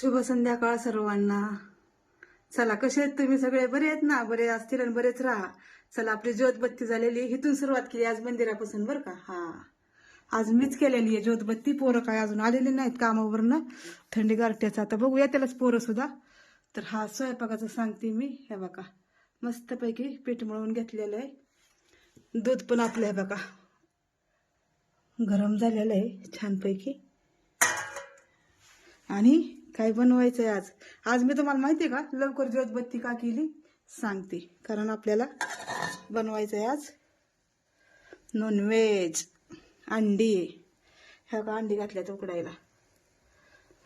शुभ संध्याकाळ सर्वांना. चला कसे आहेत तुम्ही सगळे? बरे आहेत ना? बरे असतील आणि बरेच राहा. चला आपली ज्योतबत्ती झालेली आहे. इथून सुरुवात केली आज मंदिरापासून बरं का? हा. आज मीच केलेली आहे ज्योतबत्ती. पोरं काय अजून आलेले नाहीत कामावरनं. थंडी गारट्याचं. आता बघूया त्यालाच पोरं सुद्धा. तर हा स्वयंपाकाचं सांगते मी. हे बघा. मस्तपैकी पीठ मळून घेतलेलं आहे. दूध पण आपलं आहे बघा. गरम झालेलं आहे छानपैकी. आणि काय बनवायचंय आज? आज मी तुम्हाला माहिती आहे का? लवकर ज्योतबत्ती का केली? सांगते. कारण आपल्याला बनवायचंय आज नॉनव्हेज अंडी ह्या का अंडी घातल्यात उकडायला.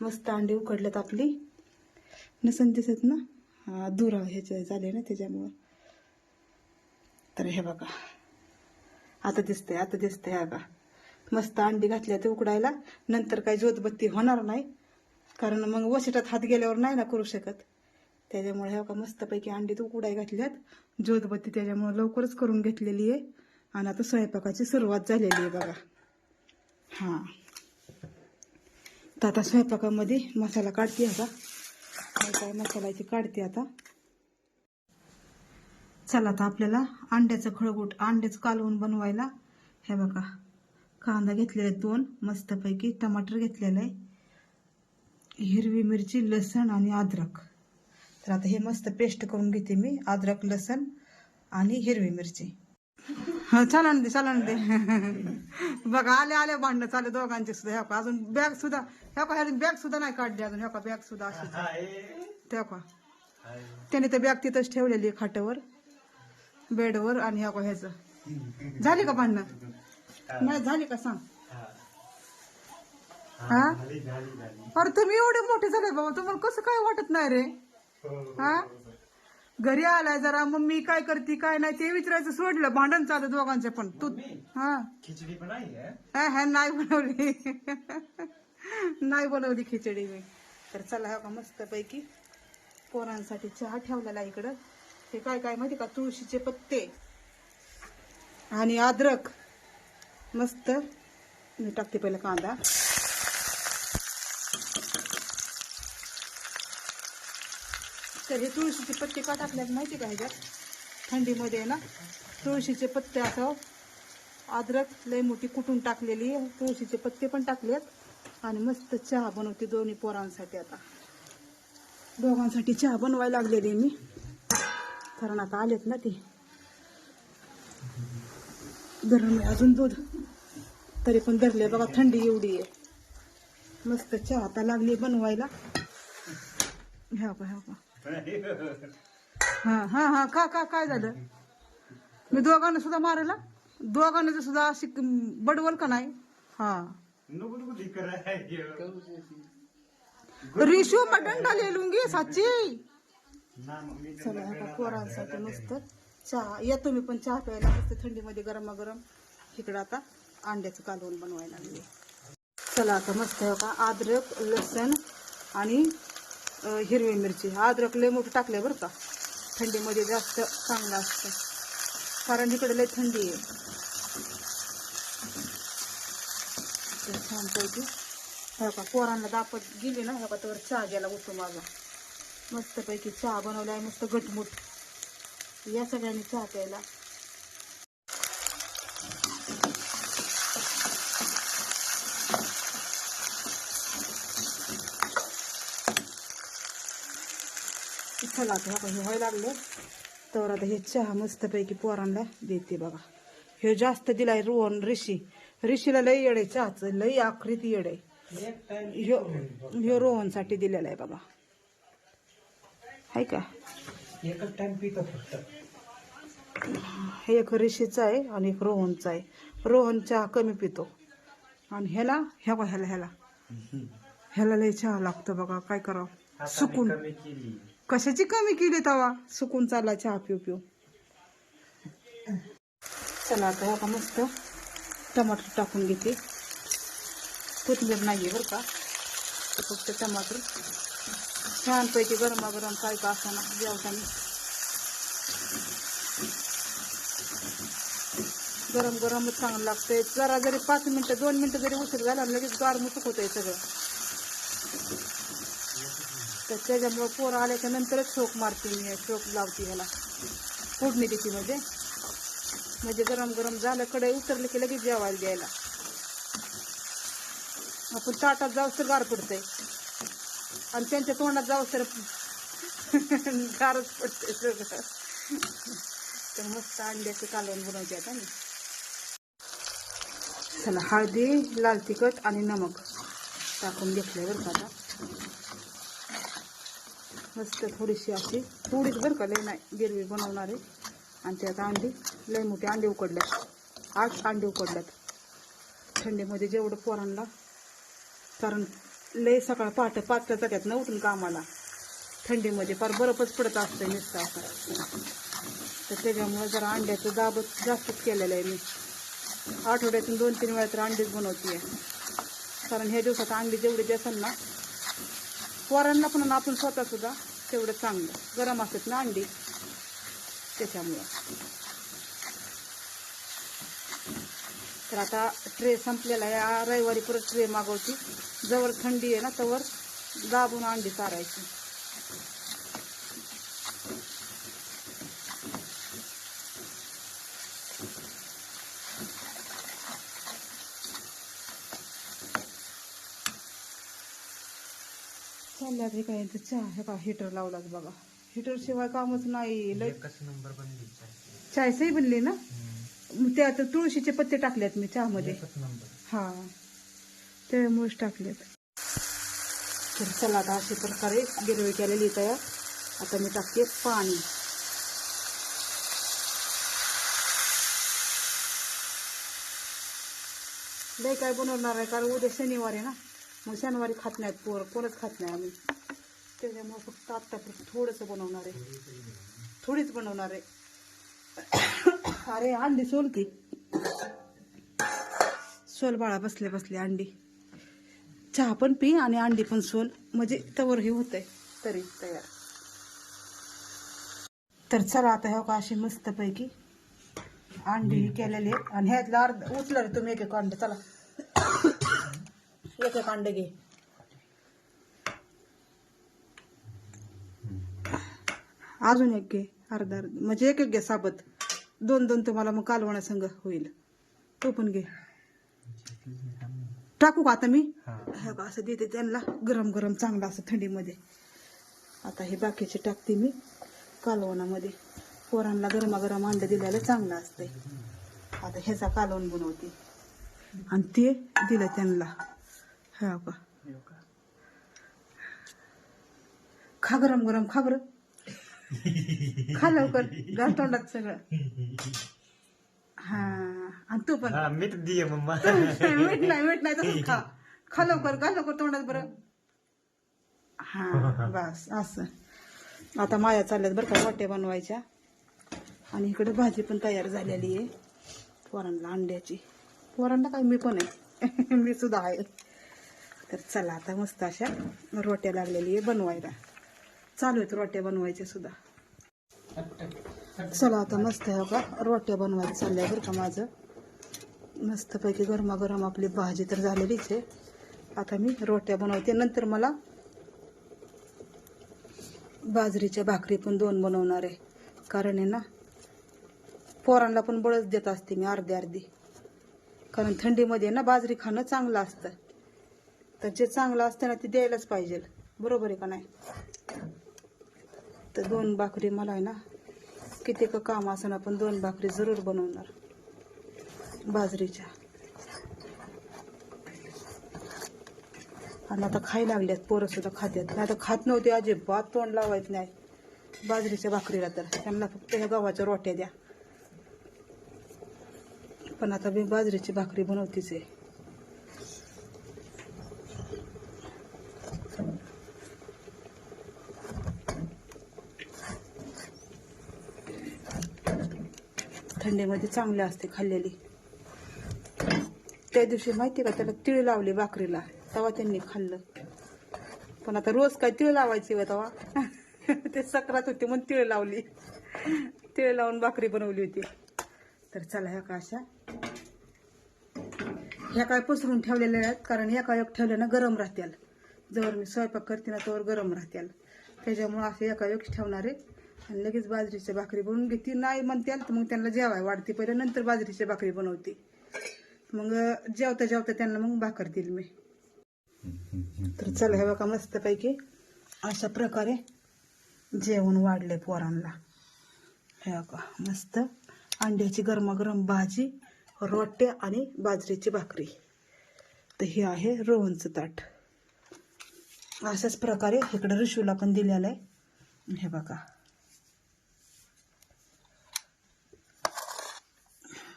मस्त अंडी उकडल्यात आपली. नसन दिसत ना? हा दूर ह्याचे झाले ना त्याच्यामुळं. तर हे बघा. आता दिसतंय आता दिसतंय हा का मस्त अंडी घातल्या ते उकडायला. नंतर काही ज्योतबत्ती होणार नाही. कारण मग वशिटात हात गेल्यावर नाही ना करू शकत. त्याच्यामुळे ह्या का मस्तपैकी अंडी तू उकडाय घातल्यात. ज्योतबत्ती त्याच्यामुळे लवकरच करून घेतलेली आहे. आणि आता स्वयंपाकाची सुरुवात झालेली आहे बघा. हां. तर आता स्वयंपाकामध्ये मसाला काढते आता. काय काय मसाला आहे ते काढते आता. चला आता आपल्याला अंड्याचं खळगूट अंड्याचं कालवून बनवायला. हे बघा कांदा घेतलेला आहे दोन. मस्तपैकी टमाटर घेतलेलं आहे. हिरवी मिरची लसण आणि अद्रक. तर आता हे मस्त पेस्ट करून घेते मी अद्रक लसण आणि हिरवी मिरची. चाला चालन दे चालन दे. बघा आले आले भांडणं चालू दोघांचे सुद्धा. ह्या का अजून बॅग सुद्धा. ह्या का बॅग सुद्धा नाही काढली अजून. ह्या का बॅग सुद्धा अशी. त्या का त्याने तर बॅग तिथंच ठेवलेली आहे खाटावर बेडवर आणि ह्या का ह्याचं. झाली का भांडणं? नाही झाली का? सांग. हा? अरे तुम्ही एवढे मोठे झाले बाबा तुम्हाला कसं काय वाटत नाही रे? हा घरी आलाय जरा मम्मी काय करते काय नाही ते विचारायचं सोडलं भांडण चालू दोघांचे पण. तू हा. खिचडी हा, हा, नाही बनवली. नाही बनवली खिचडी मी. तर चला हा का मस्त पैकी पोरांसाठी चहा ठेवलेला इकडं. हे काय काय माहिती का तुळशीचे पत्ते आणि अद्रक. मस्त. मी टाकते पहिला कांदा. तर हे तुळशीचे पत्ते का टाकल्यात माहिती का ह्याच्यात? थंडीमध्ये ना? तुळशीचे पत्ते असं अद्रक लय मोठी कुटून टाकलेली तुळशीचे पत्ते पण टाकलेत. आणि मस्त चहा बनवते दोन्ही पोरांसाठी आता. दोघांसाठी चहा बनवायला लागलेली मी. कारण आता आलेत ना ते. गरम आहे अजून दूध. तरी पण धरले बघा थंडी एवढी आहे. मस्त चहा आता लागली बनवायला. ह्या का ह्या का हा हा हा का का काय झालं? मी दोघांना सुद्धा मारायला दोघांना सुद्धा अशी बडवल का नाही? हा. रिशू मटण डाले लुंगी साची. चला आता पोरांसाठी मस्त चहा. या तुम्ही पण चहा प्यायला मस्त थंडीमध्ये गरमागरम. इकडं आता अंड्याचं कालवण बनवायला लागले. चला आता मस्त आहे का अद्रक लसण आणि हिरवी मिरची. अद्रक लय मोठं टाकले बरं का. थंडीमध्ये जास्त चांगलं असतं. कारण इकडे लय थंडी आहे. छानपैकी हो का पोरांना दापत गेली ना हो का तर चहा गेला उठतो माझा. मस्तपैकी चहा बनवलाय मस्त गटमुट या सगळ्यांनी चहा प्यायला. चला आता हे व्हायला लागलं. तर आता हे चहा मस्तपैकी पोरांना देते बघा. हे जास्त दिलाय रोहन ऋषी. ऋषीला लई येडे चहाचं लई आखरीत येडे. ह्यो रोहनसाठी दिलेला आहे बघा. आहे का? एकच टाइम पितो फक्त. हे एक ऋषीचा आहे आणि एक रोहनचा आहे. रोहन चहा कमी पितो. आणि ह्याला ह्या ह्याला ह्याला. ह्याला लय चहा लागतो बघा. काय करावं? सुकून. कशाची कमी केली तवा? सुकून चालला चहा पिऊ पिऊ. चला आता आपण का मस्त टमाटर टाकून घेते. कोथिंबीर नाही आहे बरं का. फक्त टमाटर. छानपैकी गरमागरम काय का असताना जेवताना. गरम गरमच चांगलं लागतंय. जरा जरी पाच मिनटं दोन मिनटं जरी उशीर झाला लगेच गार मुसक होतंय सगळं. तर त्याच्यामुळं पोरं आल्याच्या नंतरच शोक मारते मी शोक लावते ह्याला. फोडणी देते म्हणजे. म्हणजे गरम गरम झालं कडे उतरलं की लगेच जेवायला द्यायला. आपण ताटात जाऊ तर गार पडतंय. आणि त्यांच्या तोंडात जाऊ तर गारच पडते सगळं. तर मस्त अंड्याचं कालवण बनवते आता मी. चला हळदी लाल तिखट आणि नमक टाकून घेतलंय बरं का आता. मस्त थोडीशी अशी थोडीच बरं का लय नाही गिरवी बनवणार आहे. आणि त्यात अंडी लय मोठे अंडे उकडल्यात. आठ अंडे उकडल्यात. थंडीमध्ये जेवढं पोरांना कारण लय सकाळ पहाटे पाचच्या जात्यात ना उठून कामाला. थंडीमध्ये फार बरफच पडत असतं नुसतं असं तर त्याच्यामुळे जरा अंड्याचं दाबत जास्तच केलेलं आहे मी. आठवड्यातून दोन तीन वेळा तर अंडीच बनवते कारण ह्या दिवसात अंडी जेवढी असेल ना पोरांना पण आपण स्वतः सुद्धा तेवढं चांगलं. गरम असत ना अंडी? त्याच्यामुळं. तर आता ट्रे संपलेला या रविवारी परत ट्रे मागवती. जवळ थंडी आहे ना तवर दाबून अंडी चारायची. हे काय यांचं चहा हे का? हिटर लावलाच बघा. हिटर शिवाय कामच नाही. लय एकच नंबर बनली चाय सही बनली ना? मग त्यात तुळशीचे पत्ते टाकलेत मी चहामध्ये. एकच नंबर हा. त्यामुळेच टाकलेत. तर चला आता अशा प्रकारे गिरवी केलेली तयार. आता मी टाकते पाणी. लय काय बनवणार आहे? कारण उद्या शनिवार आहे ना? मग शनिवारी खात नाहीत पोर पोरच खात नाही आम्ही. त्याच्यामुळं फक्त आत्ता थोडंसं बनवणार आहे. थोडीच बनवणार आहे. अरे अंडी सोल की. सोल बाळा बसले बसले अंडी. चहा पण पी आणि अंडी पण सोल. म्हणजे तवर हे होतंय. तरी तयार. तर चला आता हो का अशी मस्त पैकी अंडी केलेली आणि ह्यातलं अर्ध उचला रे तुम्ही एक एक अंड चला. एक एक अंड घे. अजून एक घे अर्धा अर्ध. म्हणजे एक एक घे साबत. दोन दोन तुम्हाला मग कालवणा संघ होईल. तो पण घे. टाकू का आता मी? हे. बघा असं देते त्यांना. गरम गरम चांगलं असं थंडीमध्ये. आता हे बाकीचे टाकते मी कालवणामध्ये. पोरांना गरमागरम अंड दिलेलं चांगलं असतंय. आता ह्याचा कालवण बनवते. आणि ते दिलं त्यांना. हा का खा गरम गरम खा बरं खा लवकर घाल तोंडात सगळं हा आणि तू पण मीठ दिये मम्मा मीठ नाही मीठ नाही तसंच खा खा लवकर घाल लवकर तोंडात बरं हा बस असं आता माया चालल्यात बरं का वाट्या बनवायच्या आणि इकडे भाजी पण तयार झालेली आहे पोरांना अंड्याची पोरांना काय मी पण आहे मी सुद्धा आहे तर चला आता मस्त अशा रोट्या लागलेली आहे बनवायला. चालू आहेत रोट्या बनवायच्या सुद्धा. चला आता मस्त आहे का रोट्या बनवायला चालल्या बरं का माझं. मस्तपैकी गरमागरम आपली भाजी तर झालेलीच आहे. आता मी रोट्या बनवते. नंतर मला बाजरीच्या भाकरी पण दोन बनवणार आहे. कारण आहे ना पोरांना पण बळच देत असते मी अर्धी अर्धी. कारण थंडीमध्ये ना बाजरी खाणं चांगलं असतं. तर जे चांगलं असतं ना ते द्यायलाच पाहिजे. बरोबर आहे का नाही? तर दोन भाकरी मला आहे ना किती का काम असं ना पण दोन भाकरी जरूर बनवणार. बाजरीच्या. आणि आता खायला लागल्यात पोरं सुद्धा खात्यात. नाही आता खात नव्हते अजिबात तोंड लावायचं नाही. बाजरीच्या भाकरीला तर. त्यांना फक्त ह्या गव्हाच्या रोट्या द्या. पण आता मी बाजरीची भाकरी बनवतीच आहे. थंडीमध्ये चांगली असते खाल्लेली. त्या दिवशी माहिती का त्याला तिळ लावले भाकरीला तेव्हा त्यांनी खाल्लं. पण आता रोज काय तिळ लावायची व तेव्हा? ते सक्रात होती म्हणून तिळ लावली. तिळ लावून भाकरी बनवली होती. तर चला ह्या का अशा? ह्या काय पसरून ठेवलेल्या आहेत कारण ह्या काय ठेवल्या ना गरम राहत्याल. जवळ मी स्वयंपाक करते ना तोवर गरम राहत्याल. त्याच्यामुळं असे एका वेळेस ठेवणार आहे. आणि लगेच बाजरीची भाकरी बनवून घेते. नाही म्हणते तर मग त्यांना जेवाय वाढते. पहिले नंतर बाजरीची भाकरी बनवते. मग जेवता जेवता त्यांना मग भाकर देईल मी. तर चला हे बघा मस्तपैकी अशा प्रकारे जेवण वाढले पोरांना. हे बघा मस्त अंड्याची गरमागरम भाजी रोट्या आणि बाजरीची भाकरी. तर हे आहे रोहनचं ताट. अशाच प्रकारे इकडे ऋषूला पण दिलेलं आहे. हे बघा.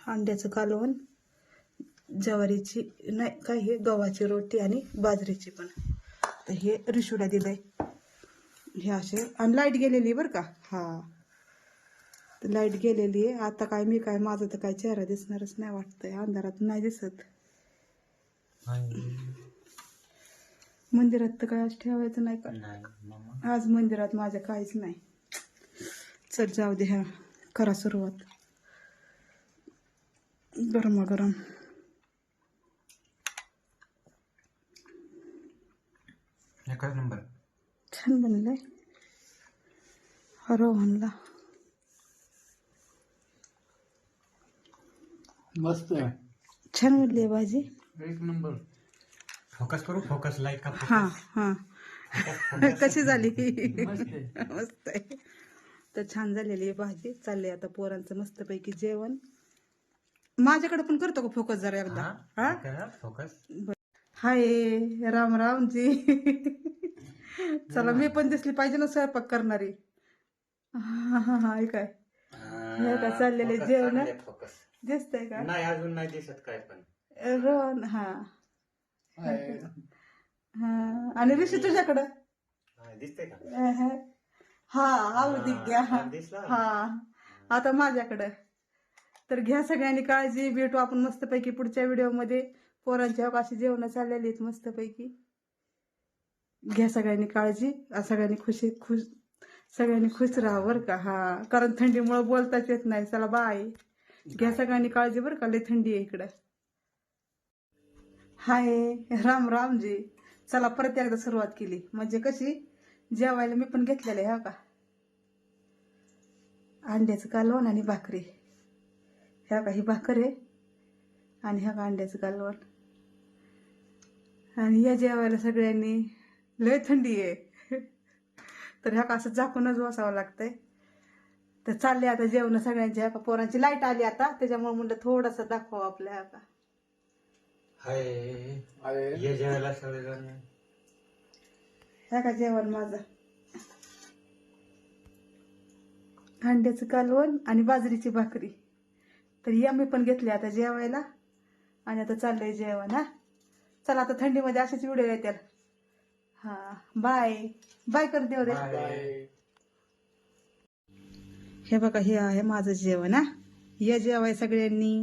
अंड्याचं कालवण ज्वारीची नाही काय हे गव्हाची रोटी आणि बाजरीची पण. तर हे ऋषूला दिलंय. हे असे आणि लाइट गेलेली बरं का? हा. लाइट गेलेली आहे. आता काय मी काय माझा तर काय चेहरा दिसणारच नाही वाटतंय. अंधारात नाही दिसत. मंदिरात तर काय आज ठेवायचं नाही का? आज मंदिरात माझ्या काहीच नाही. चल जाऊ दे ह्या करा सुरुवात. गरमागरम एकच नंबर. छान बनलंय. रोहनला मस्त आहे. छान बनली भाजी. एक नंबर. फोकस करू फोकस लाइट का हा हा. कशी झाली? मस्त आहे. मस्त आहे. तर छान झालेली आहे भाजी. चालली आता पोरांचं मस्तपैकी जेवण. माझ्याकडे पण करतो का फोकस जरा एकदा? हा फोकस हाय राम राम जी चला मी पण दिसली पाहिजे ना स्वयंपाक करणारी. हा हा हा हे काय हे का चाललेले जेवण? फोकस दिसतंय का? नाही अजून नाही दिसत काय पण. रोहन हा. आहे. हा आणि ऋषी तुझ्याकडं? हा, दिसते का. हा घ्या. हा, दिसला. हा. आता माझ्याकडं. तर घ्या सगळ्यांनी काळजी भेटू आपण मस्तपैकी पुढच्या व्हिडिओमध्ये. पोरांच्या अशी जेवण चाललेली आहेत मस्तपैकी. घ्या सगळ्यांनी काळजी सगळ्यांनी खुशी खुश सगळ्यांनी खुश राहा बरं का. हा कारण थंडीमुळे बोलताच येत नाही. चला बाय घ्या सगळ्यांनी काळजी बरं का. लय थंडी आहे इकडं. हाय राम राम जी चला परत एकदा सुरुवात केली. म्हणजे कशी? जेवायला मी पण घेतलेलं आहे हा का? अंड्याचं कालवण आणि भाकरी. ह्या का ही भाकर आहे. आणि ह्या का अंड्याचं कालवण. आणि या जेवायला सगळ्यांनी लय थंडी आहे. तर ह्या का असं झाकूनच बसावं लागतंय. तर चालले आता जेवण सगळ्यांची ह्या पोरांची लाइट आली आता. त्याच्यामुळे म्हणलं थोडंसं दाखवा आपल्या ह्या. का जेवायला सगळेजण. ह्या का जेवण माझं? अंड्याचं कालवण आणि बाजरीची भाकरी. तर या मी पण घेतली आता जेवायला. आणि आता चाललंय जेवण हा. चला आता थंडीमध्ये असेच व्हिडिओ येतील. हा बाय बाय कर देऊ रे. हे बघा हे आहे माझं जेवण हा. या जेवाय सगळ्यांनी.